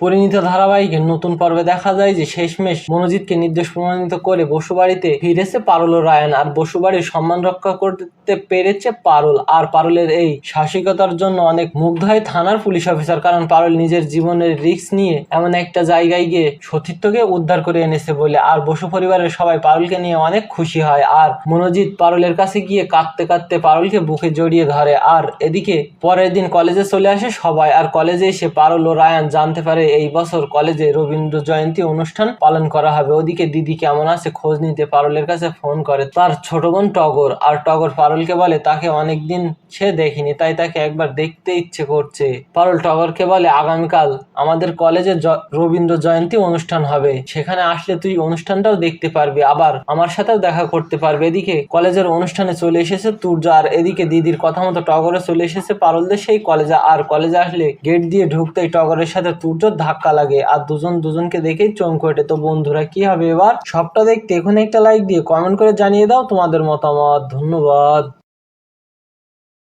পরিণীত ধারাবাহিকের নতুন পর্বে দেখা যায় যে শেষমেশ মনোজিৎকে নির্দোষ প্রমাণিত করে বসুবাড়িতে ফিরেছে পারুল রায়ান। আর বসুবাড়ির সম্মান রক্ষা করতে পেরেছে পারুল। আর পারুলের এই সাহসিকতার জন্য অনেক মুগ্ধ হয় থানার পুলিশ অফিসার। কারণ পারুল নিজের জীবনের রিস্ক নিয়ে এমন একটা জায়গায় গিয়ে সতীর্থকে উদ্ধার করে এনেছে বলে। আর বসু পরিবারের সবাই পারুলকে নিয়ে অনেক খুশি হয়। আর মনোজিৎ পারুলের কাছে গিয়ে কাঁদতে কাঁদতে পারুলকে বুকে জড়িয়ে ধরে। আর এদিকে পরের দিন কলেজে চলে আসে সবাই। আর কলেজে এসে পারুল ও রায়ান জানতে পারে এই বছর কলেজে রবীন্দ্র জয়ন্তী অনুষ্ঠান পালন করা হবে। ওদিকে দিদি কেমন আছে? খোঁজ নিতে পারুলের কাছে ফোন করে। তার ছোট বোন টগর। আর টগর পারলকে বলে, তাকে অনেকদিন সে দেখিনি, তাই তাকে একবার দেখতে ইচ্ছে করছে। পারল টগরকে বলে, আগামীকাল আমাদের কলেজে রবীন্দ্র জয়ন্তী অনুষ্ঠান হবে। সেখানে আসলে তুই অনুষ্ঠানটাও দেখতে পারবি। আবার আমার সাথেও দেখা করতে পারবে। এদিকে কলেজের অনুষ্ঠানে চলে এসেছে তুর্য। আর এদিকে দিদির কথা মতো টগরে চলে এসেছে পারুলদের। সেই কলেজে, আর কলেজে আসলে গেট দিয়ে ঢুকতেই টগরের সাথে তুর্যর ধাক্কা লাগে। আর দুজন দুজনকে দেখেই চমকে ওঠে। তো বন্ধুরা, কি হবে এবার? সবটা দেখতে এখন একটা লাইক দিয়ে কমেন্ট করে জানিয়ে দাও তোমাদের মতামত। ধন্যবাদ।